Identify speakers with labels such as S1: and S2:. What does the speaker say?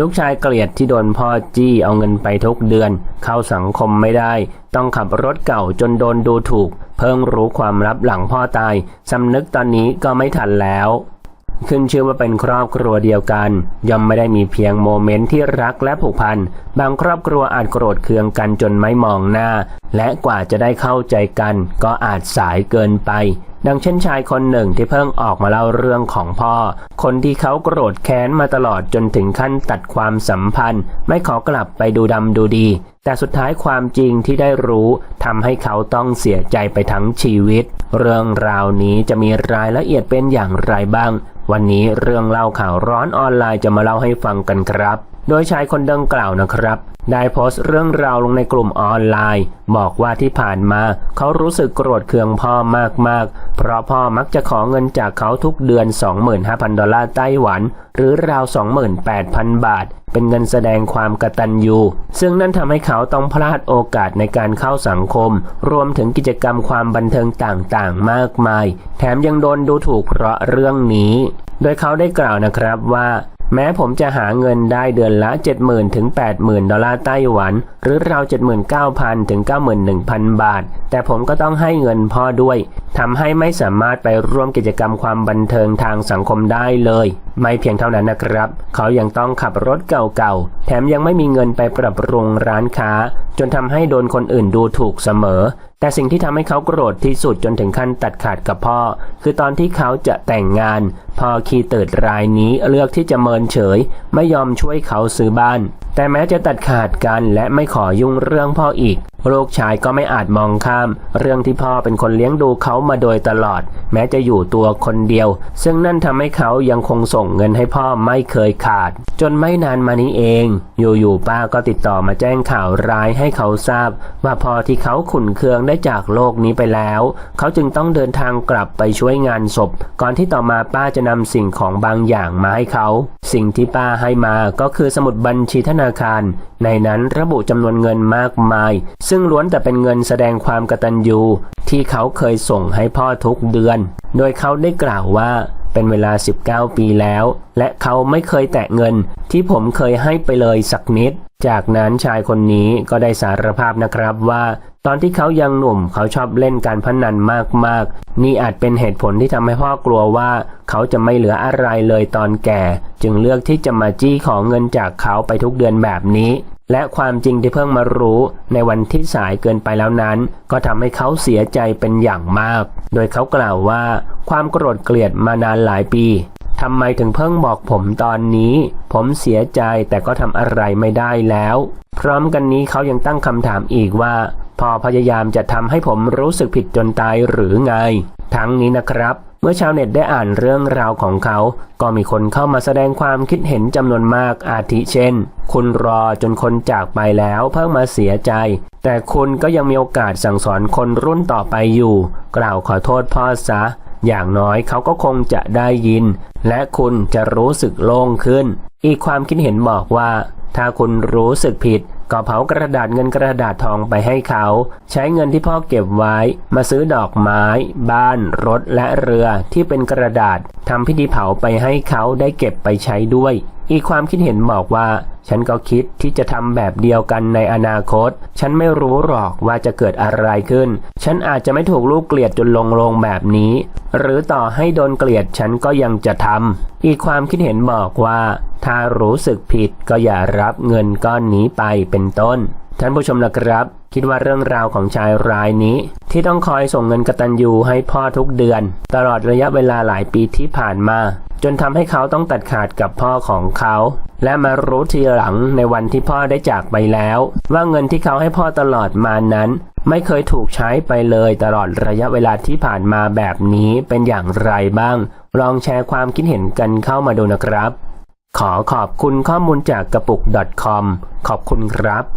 S1: ลูกชายเกลียดที่โดนพ่อจี้เอาเงินไปทุกเดือน เข้าสังคมไม่ได้ ต้องขับรถเก่าจนโดนดูถูก เพิ่งรู้ความลับหลังพ่อตายสำนึกตอนนี้ก็ไม่ทันแล้วขึ้นชื่อว่าเป็นครอบครัวเดียวกัน ย่อมไม่ได้มีเพียงโมเมนต์ที่รักและผูกพัน บางครอบครัวอาจโกรธเคืองกันจนไม่มองหน้า และกว่าจะได้เข้าใจกัน ก็อาจสายเกินไป ดังเช่นชายคนหนึ่งที่เพิ่งออกมาเล่าเรื่องของพ่อ คนที่เขาโกรธแค้นมาตลอดจนถึงขั้นตัดความสัมพันธ์ ไม่ขอกลับไปดูดำดูดี แต่สุดท้ายความจริงที่ได้รู้ทำให้เขาต้องเสียใจไปทั้งชีวิต เรื่องราวนี้จะมีรายละเอียดเป็นอย่างไรบ้าง วันนี้เรื่องเล่าข่าวร้อนออนไลน์จะมาเล่าให้ฟังกันครับ โดยชายคนดังกล่าวนะครับ ได้โพสต์เรื่องราวลงในกลุ่มออนไลน์ บอกว่าที่ผ่านมา เขารู้สึกโกรธเคืองพ่อมากๆ เพราะพ่อมักจะขอเงินจากเขาทุกเดือน 25,000 ดอลลาร์ไต้หวัน หรือราว 28,000 บาท เป็นเงินแสดงความกตัญญูซึ่งนั่นทำให้เขาต้องพลาดโอกาสในการเข้าสังคม รวมถึงกิจกรรมความบันเทิงต่างๆ มากมาย แถมยังโดนดูถูกเพราะเรื่องนี้ โดยเขาได้กล่าวนะครับว่า แม้ผมจะหาเงินได้เดือนละ 70,000 ถึง 80,000 ดอลลาร์ไต้หวัน หรือราว 79,000 ถึง 91,000 บาท แต่ผมก็ต้องให้เงินพ่อด้วย ทำให้ไม่สามารถไปร่วมกิจกรรมความบันเทิงทางสังคมได้เลย ไม่เพียงเท่านั้นนะครับ เขายังต้องขับรถเก่าๆ แถมยังไม่มีเงินไปปรับปรุงร้านค้า จนทำให้โดนคนอื่นดูถูกเสมอ แต่สิ่งที่ทำให้เขาโกรธที่สุดจนถึงขั้นตัดขาดกับพ่อ คือตอนที่เขาจะแต่งงาน พ่อคีเติดรายนี้เลือกที่จะเมินเฉย ไม่ยอมช่วยเขาซื้อบ้าน แต่แม้จะตัดขาดกันและไม่ขอยุ่งเรื่องพ่ออีก ลูกชายก็ไม่อาจมองข้าม เรื่องที่พ่อเป็นคนเลี้ยงดูเขามาโดยตลอด แม้จะอยู่ตัวคนเดียว ซึ่งนั่นทำให้เขายังคงส่งเงินให้พ่อไม่เคยขาด จนไม่นานมานี้เอง อยู่ๆป้าก็ติดต่อมาแจ้งข่าวร้ายให้เขาทราบ ว่าพอที่เขาขุนเคืองได้จากโลกนี้ไปแล้ว เขาจึงต้องเดินทางกลับไปช่วยงานศพ ก่อนที่ต่อมาป้าจะนำสิ่งของบางอย่างมาให้เขา สิ่งที่ป้าให้มาก็คือสมุดบัญชีธนาคาร ในนั้นระบุจำนวนเงินมากมาย ซึ่งล้วนแต่เป็นเงินแสดงความกตัญญูที่เขาเคยส่งให้พ่อทุกเดือน โดยเขาได้กล่าวว่าเป็นเวลา 19 ปีแล้ว และเขาไม่เคยแตะเงินที่ผมเคยให้ไปเลยสักนิด จากนั้นชายคนนี้ก็ได้สารภาพนะครับว่า ตอนที่เขายังหนุ่มเขาชอบเล่นการพนันมากๆ นี่อาจเป็นเหตุผลที่ทำให้พ่อกลัวว่า เขาจะไม่เหลืออะไรเลยตอนแก่ จึงเลือกที่จะมาจี้ของเงินจากเขาไปทุกเดือนแบบนี้ และความจริงที่เพิ่งมารู้ในวันที่สายเกินไปแล้วนั้น ก็ทำให้เขาเสียใจเป็นอย่างมาก โดยเขากล่าวว่า ความโกรธเกลียดมานานหลายปี ทำไมถึงเพิ่งบอกผมตอนนี้ ผมเสียใจแต่ก็ทำอะไรไม่ได้แล้ว พร้อมกันนี้เขายังตั้งคำถามอีกว่า พอพยายามจะทำให้ผมรู้สึกผิดจนตายหรือไง ทั้งนี้นะครับ เมื่อชาวเน็ตได้อ่านเรื่องราวของเขา ก็มีคนเข้ามาแสดงความคิดเห็นจำนวนมากอาทิเช่น คุณรอจนคนจากไปแล้วเพิ่งมาเสียใจ แต่คุณก็ยังมีโอกาสสั่งสอนคนรุ่นต่อไปอยู่ กล่าวขอโทษพ่อซะ อย่างน้อยเขาก็คงจะได้ยิน และคุณจะรู้สึกโล่งขึ้น อีกความคิดเห็นบอกว่า ถ้าคุณรู้สึกผิด ก็เผากระดาษเงินกระดาษทองไปให้เขา ใช้เงินที่พ่อเก็บไว้ มาซื้อดอกไม้ บ้าน รถและเรือที่เป็นกระดาษทำพิธีเผาไปให้เขาได้เก็บไปใช้ด้วย อีกความคิดเห็นบอกว่า ฉันก็คิดที่จะทำแบบเดียวกันในอนาคต ฉันไม่รู้หรอกว่าจะเกิดอะไรขึ้น ฉันอาจจะไม่ถูกลูกเกลียดจนลงลงแบบนี้ หรือต่อให้โดนเกลียดฉันก็ยังจะทำอีกความคิดเห็นบอกว่า ถ้ารู้สึกผิดก็อย่ารับเงินก้อนนี้ไปเป็นต้น ท่านผู้ชมนะครับ คิดว่าเรื่องราวของชายรายนี้ ที่ต้องคอยส่งเงินกตัญญูให้พ่อทุกเดือน ตลอดระยะเวลาหลายปีที่ผ่านมา จนทำให้เขาต้องตัดขาดกับพ่อของเขา และมารู้ทีหลังในวันที่พ่อได้จากไปแล้ว ว่าเงินที่เขาให้พ่อตลอดมานั้นไม่เคยถูกใช้ไปเลยตลอดระยะเวลาที่ผ่านมาแบบนี้เป็นอย่างไรบ้าง ลองแชร์ความคิดเห็นกันเข้ามาดูนะครับ ขอขอบคุณข้อมูลจากกระปุก .com ขอบคุณครับ